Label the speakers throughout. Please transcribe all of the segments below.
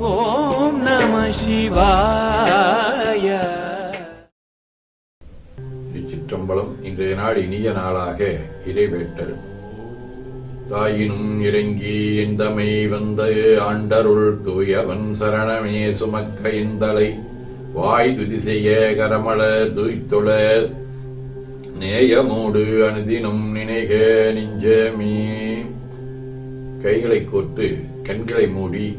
Speaker 1: ஓம் நம சிவாய.
Speaker 2: இச்சிற்றம்பலம் இன்றைய நாள் இனிய நாளாக இறைவேட்டல். தாயினும் இறங்கி எந்தமை வந்த ஆண்டருள் தூயவன் சரணமே சுமக்க இந்தலை. வாய் துதி செய்ய கரமலர் துய்த்தொழர். நேயமோடு அனுதினும் நினைக நெஞ்சமே. கைகளை கோர்த்து கண்களை மூடி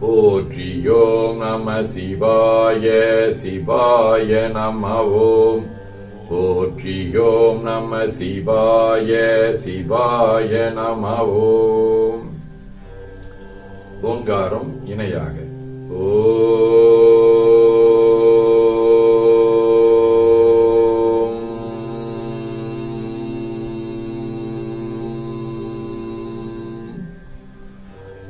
Speaker 2: போற்றியோம் நம சிவாய சிவாய நம ஓம் போற்றியோம் நம சிவாய சிவாய நம ஓம் ஓங்காரம் இணையாக ஓ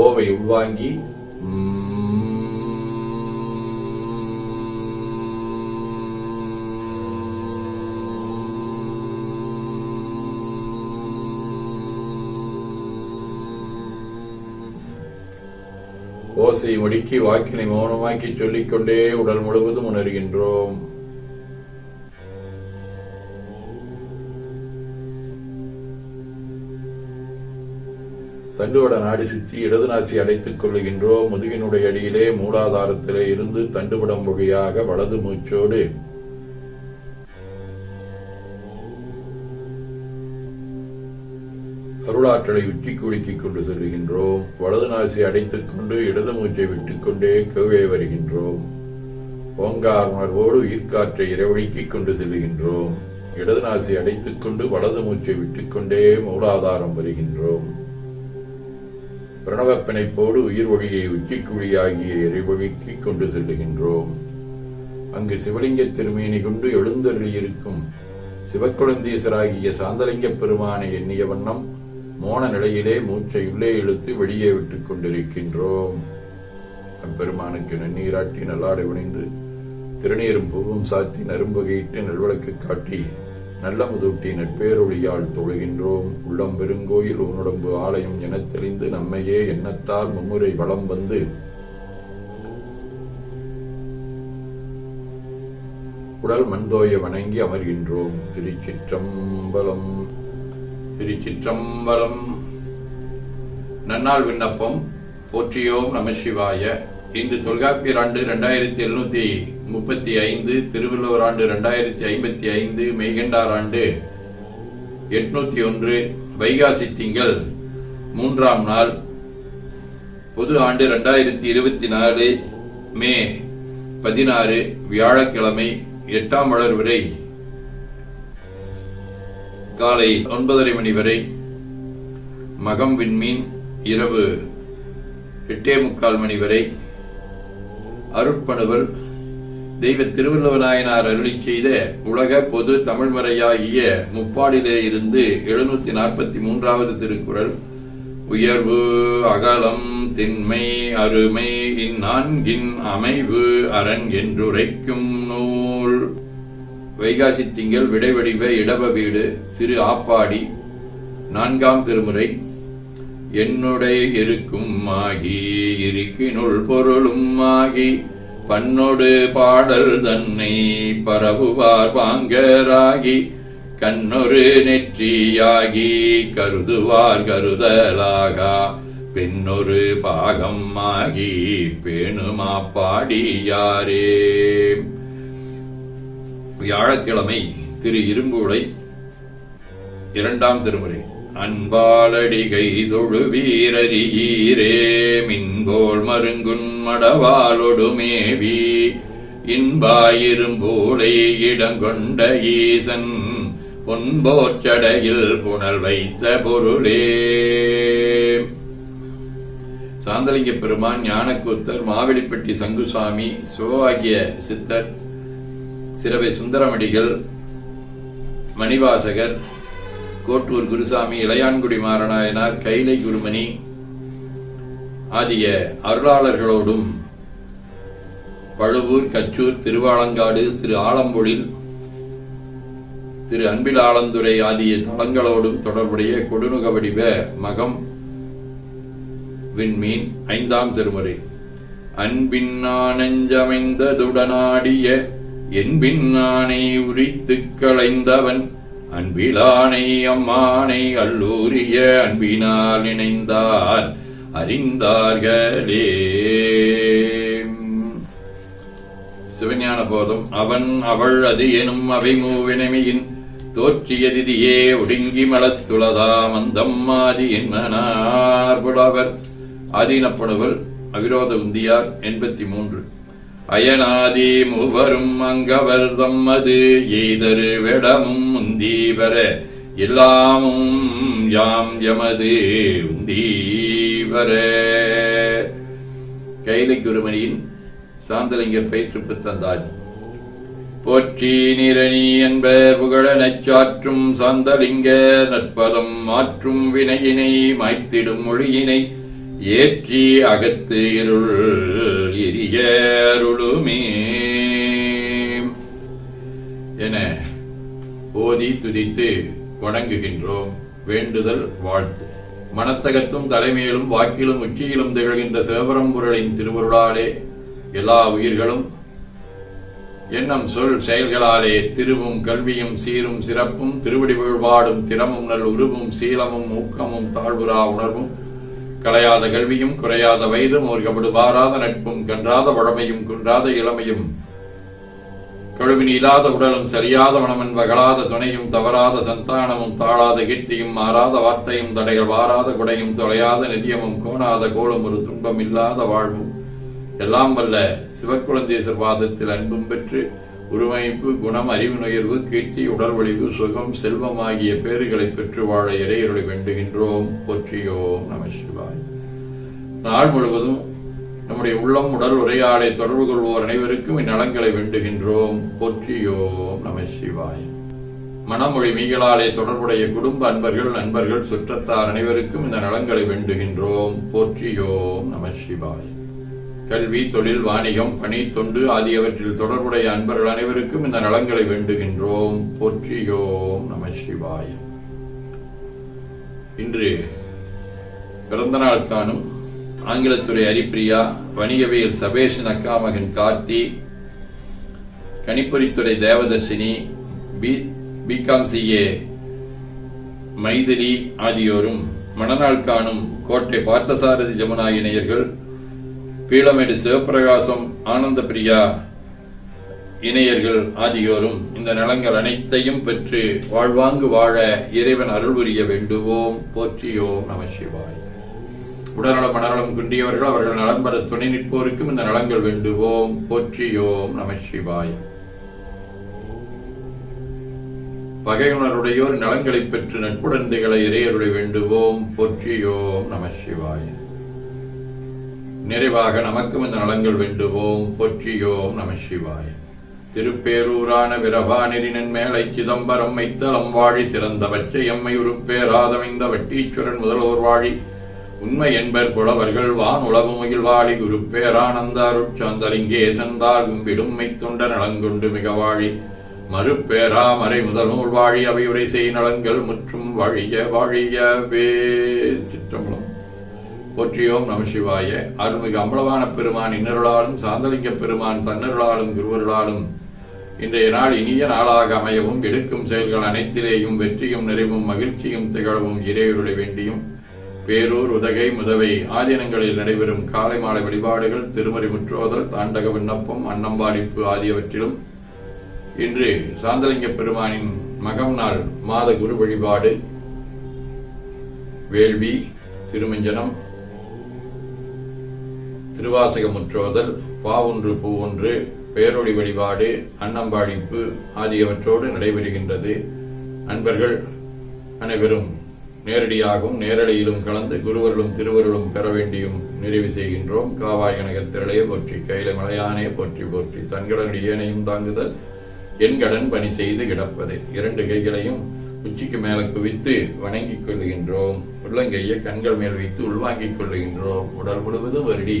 Speaker 2: ஓவை உள்வாங்கி ஓசை ஒடுக்கி வாக்கினை மௌனமாக்கி சொல்லிக்கொண்டே உடல் முழுவதும் உணர்கின்றோம். தண்டுவட நாடி சுற்றி இடது நாசி அடைத்துக் கொள்ளுகின்றோம். முதுகினுடைய அடியிலே மூலாதாரத்திலே இருந்து தண்டுவடம் வழியாக வலது மூச்சோடு அருளாற்றலை உச்சி குலுக்கிக் கொண்டு செல்கின்றோம் வலது நாசி அடைத்துக் கொண்டு இடது மூச்சை விட்டுக்கொண்டே கீழே வருகின்றோம் ஓங்கார் உணர்வோடு உயிர்காற்றை இரவழிக்கிக் கொண்டு செல்கின்றோம் இடது நாசி அடைத்துக் கொண்டு வலது மூச்சை விட்டுக்கொண்டே மூலாதாரம் வருகின்றோம் பிரணவப் பிணைப்போடு உயிர் ஒளியை உச்சிக்குழியாகிய இறைவழிக்கிக் கொண்டு செல்லுகின்றோம் அங்கு சிவலிங்க திருமேனி கொண்டு எழுந்தருளியிருக்கும் சிவக்குழந்தீசராகிய சாந்தலிங்கப் பெருமானை எண்ணிய வண்ணம் மோன நிலையிலே மூச்சை உள்ளே இழுத்து வெளியே விட்டுக் கொண்டிருக்கின்றோம். அப்பெருமானுக்கு நன்னீராட்டி நல்லாடை உணைந்து திருநீரும் பூவும் சாத்தி நரும்பகையிட்டு நல்விளக்கு காட்டி நல்ல முதூட்டி நட்பேரொழியால் தொழுகின்றோம். உள்ளம் பெருங்கோயில் உன்னுடம்பு ஆலயம் எனத் தெளிந்து நம்மையே எண்ணத்தால் மும்முறை வளம் வந்து உடல் மண்தோய வணங்கி அமர்கின்றோம். திருச்சிற்றம்பலம் திருச்சிற்றம்பலம். நன்னாள் விண்ணப்பம். போற்றியோம் நமசிவாய இன்று தொல்காப்பியர் ஆண்டு ரெண்டாயிரத்தி எழுநூத்தி முப்பத்தி ஐந்து திருவள்ளுவர் ஆண்டு ரெண்டாயிரத்தி ஐம்பத்தி ஐந்து மெய்கண்டார் ஆண்டு எட்நூத்தி ஒன்று வைகாசி திங்கள் மூன்றாம் நாள் பொது ஆண்டு ரெண்டாயிரத்தி இருபத்தி நாலு மே பதினாறு வியாழக்கிழமை எட்டாம் மலர் வரை காலை ஒன்பதரை மணி வரை மகம் விண்மீன் இரவு எட்டே முக்கால் மணி வரை அருட்பணுவல். தெய்வ திருவள்ளுவநாயனார் அருளி செய்த உலக பொது தமிழ்மறையாகிய முப்பாடிலே இருந்து எழுநூத்தி நாற்பத்தி மூன்றாவது திருக்குறள். உயர்வு அகலம் திண்மை அருமை இந்நான்கின் அமைவு அரண் என்றுரைக்கும் நூல். வைகாசி திங்கள் விடைவடிவ இடவ வீடு திரு ஆப்பாடி நான்காம் திருமுறை. என்னுடைய இருக்கும் ஆகி இருக்கினுள் பொருளும் ஆகி பன்னொடு பாடல் தன்னை பரவுவார் வாங்கராகி கண்ணொரு நெற்றியாகி கருதுவார் கருதலாகா பெண்ணொரு பாகம் ஆகி பேணுமா பாடியாரே. வியாழக்கிழமை திரு இரும்புடை இரண்டாம் திருமுறை. அன்பாலடிகை தொழு வீரரிகீரே மின்போல் மருங்குன் மடவாலொடுமேவி இன்பாயிரும்போலை இடங்கொண்ட ஈசன் பொன்போச்சடையில் புனல் வைத்த பொருளே. சாந்தலிங்க பெருமான் ஞானக்கூத்தர் மாவெளிப்பட்டி சங்குசாமி சிவவாக்கிய சித்தர் சிறவை சுந்தரமடிகள் மணிவாசகர் கோட்டூர் குருசாமி இளையான்குடி மாறனாயனார் கைலை குருமணி ஆகிய அருளாளர்களோடும் பழுவூர் கச்சூர் திருவாலங்காடு திரு ஆலம்பொழில் திரு அன்பில் ஆலந்துரை ஆகிய தலங்களோடும் தொடர்புடைய கொடுநுக வடிவ மகம் விண்மீன் ஐந்தாம் திருமுறை. அன்பின் நெஞ்சமைந்ததுடனாடிய என்பின் நானை உரித்துக் களைந்தவன் அன்பிலானை அம்மானை அல்லூரிய அன்பினால் இணைந்தார் அறிந்தார்களே. சிவஞான போதும் அவன் அவள் அது எனும் அவை தோற்றிய தோற்றியதிதியே ஒடுங்கி மலத்துளதாம் அந்தம்மாதி என்னார் புலவர். ஆதீனப்படுவர் அவிரோத உந்தியார் எண்பத்தி மூன்று. அயனாதி மூவரும் அங்கவர் தம்மது எய்தரு விடமும் உந்தீவர. எல்லாமும் யாம் எமது உந்தீவர. கைலை குருமணியின் சாந்தலிங்கர் பயிற்றுப்பு தந்தாஜ் போற்றி நிரணி என்பர் புகழ நச்சாற்றும் சாந்தலிங்க நற்பதம் மாற்றும் வினையினை மாய்த்திடும் மொழியினை ஏற்றி அகத்து இருள் எரியருளுமே. என ஓதி துதித்து வணங்குகின்றோம் வேண்டுதல் வாழ்த்து. மனத்தகத்தும் தலைமையிலும் வாக்கிலும் உச்சியிலும் திகழ்கின்ற சிவபரம்பொருளின் திருவருளாலே எல்லா உயிர்களும் எண்ணம் சொல் செயல்களாலே திருவும் கல்வியும் சீரும் சிறப்பும் திருவடி வழிபாடும் திறமும் நல் உருவும் சீலமும் ஊக்கமும் தாழ்வுரா உணர்வும் கலையாத கல்வியும் குறையாத வயதும் ஒரு நட்பும் கன்றாத வழமையும் குன்றாத இளமையும். கழுவின் இல்லாத உடலும் சரியாத மனமன் வகலாத துணையும் தவறாத சந்தானமும் தாழாத கீர்த்தியும் மாறாத வார்த்தையும் தடைகள் வாராத குடையும் தொலையாத நிதியமும் கோணாத கோலும் ஒரு துன்பம் இல்லாத வாழ்வும். எல்லாம் வல்ல சிவக்குழந்தேசர் பாதத்தில் அன்பும் பெற்று உருவமைப்பு குணம் அறிவு நுயர்வு கீர்த்தி உடல் வலிவு சுகம் செல்வம் ஆகிய பேறுகளை பெற்று வாழ இறையருளை வேண்டுகின்றோம். போற்றியோம் நம சிவாய். நாள் முழுவதும் நம்முடைய உள்ளம் உடல் உரையாடை தொடர்பு கொள்வோர் அனைவருக்கும் இந்நலங்களை வேண்டுகின்றோம். போற்றியோம் நம சிவாய். மனமொழி மீகளாலே தொடர்புடைய குடும்ப அன்பர்கள் நண்பர்கள் சுற்றத்தார் அனைவருக்கும் இந்த நலங்களை வேண்டுகின்றோம். போற்றியோம் நம சிவாய். கல்வி தொழில் வாணிகம் பணி தொண்டு ஆகியவற்றில் தொடர்புடைய அன்பர்கள் அனைவருக்கும் இந்த நலங்களை வேண்டுகின்றோம். போற்றியோம் நம சிவாய. இன்று பிறந்த நாள் காணும் ஆங்கிலத்துறை ஹரிப்பிரியா வணிகவியல் சபேஷன் அக்கா மகன் Karthi கணிப்பொறித்துறை Devadharshini B BCom CA Mythili ஆகியோரும் மணநாள் காணும் கோட்டை பார்த்தசாரதி ஜமுனா இணையர்கள் பீளமேடு சிவபிரகாசம் ஆனந்த பிரியா இணையர்கள் ஆகியோரும் இந்த நலங்கள் அனைத்தையும் பெற்று வாழ்வாங்கு வாழ இறைவன் அருள் புரிய வேண்டுவோம். போற்றியோம் நம சிவாய். உடல்நலம் மனநலம் குன்றியவர்கள் அவர்கள் நலம் பெற துணை நிற்போருக்கும் இந்த நலங்கள் வேண்டுவோம். போற்றியோம் நம சிவாய். பகையுணருடையோர் நலங்களை பெற்று நட்புடன் திகழ இறையருளை வேண்டுவோம். போற்றியோம் நம சிவாய். நிறைவாக நமக்கும் இந்த நலங்கள் வேண்டுவோம். பொற்றியோம் நம சிவாய. திருப்பேரூரான விரபானெறினன் மேலை சிதம்பரம் மைத்தளம் வாழி சிறந்த பச்சை எம்மை உருப்பேராதமைந்த வட்டீச்சுரன் முதல்வர் வாழி. உண்மை என்பர் புலவர்கள் வான் உலவு முகில்வாழி குருப்பேரானந்த அருட்சாந்தலிங்கேசன் தால் கும்பிடும் மைத்துண்ட நலங்கொண்டு மிக வாழி. மறுப்பேரா மறை முதல் நூல் வாழி அவையுரை செய் நலங்கள் முற்றும் வழிய வாழியவே. சிற்றம்பலம். போற்றியோம் நம சிவாய. அருள்மிகு அம்பலவான பெருமான் இன்னருளாலும் சாந்தலிங்க பெருமான் தன்னருளாலும் குருவருளாலும் இன்றைய நாள் இனிய நாளாக அமையவும் எடுக்கும் செயல்கள் அனைத்திலேயும் வெற்றியும் நிறைவும் மகிழ்ச்சியும் திகழவும் இறைவருடைய வேண்டியும் பேரூர் உதகை முதவை ஆதீனங்களில் நடைபெறும் காலை மாலை வழிபாடுகள் திருமறை முற்றோதல் தாண்டக விண்ணப்பம் அன்னம்பாடிப்பு ஆகியவற்றிலும் இன்று சாந்தலிங்க பெருமானின் மகம் நாள் மாத குரு வழிபாடு வேள்வி திருமஞ்சனம் திருவாசகம் முற்றோதல் பாவொன்று பூவொன்று பேரொழி வழிபாடு அன்னம்பாடிப்பு ஆகியவற்றோடு நடைபெறுகின்றது. அன்பர்கள் அனைவரும் நேரடியாகவும் நேரடியிலும் கலந்து குருவர்களும் திருவருளும் பெற வேண்டியும் நிறைவு செய்கின்றோம். காவாய் கனகத்திரளே போற்றி கையில மலையானே போற்றி போற்றி. தன்களுடைய ஏனையும் தாங்குதல் என் கடன் பணி செய்து கிடப்பது. இரண்டு கைகளையும் உச்சிக்கு மேல குவித்து வணங்கிக் கொள்ளுகின்றோம். உள்ளங்கையை கண்கள் மேல் வைத்து உள்வாங்கிக் கொள்ளுகின்றோம். உடல் முழுவதும் வருடி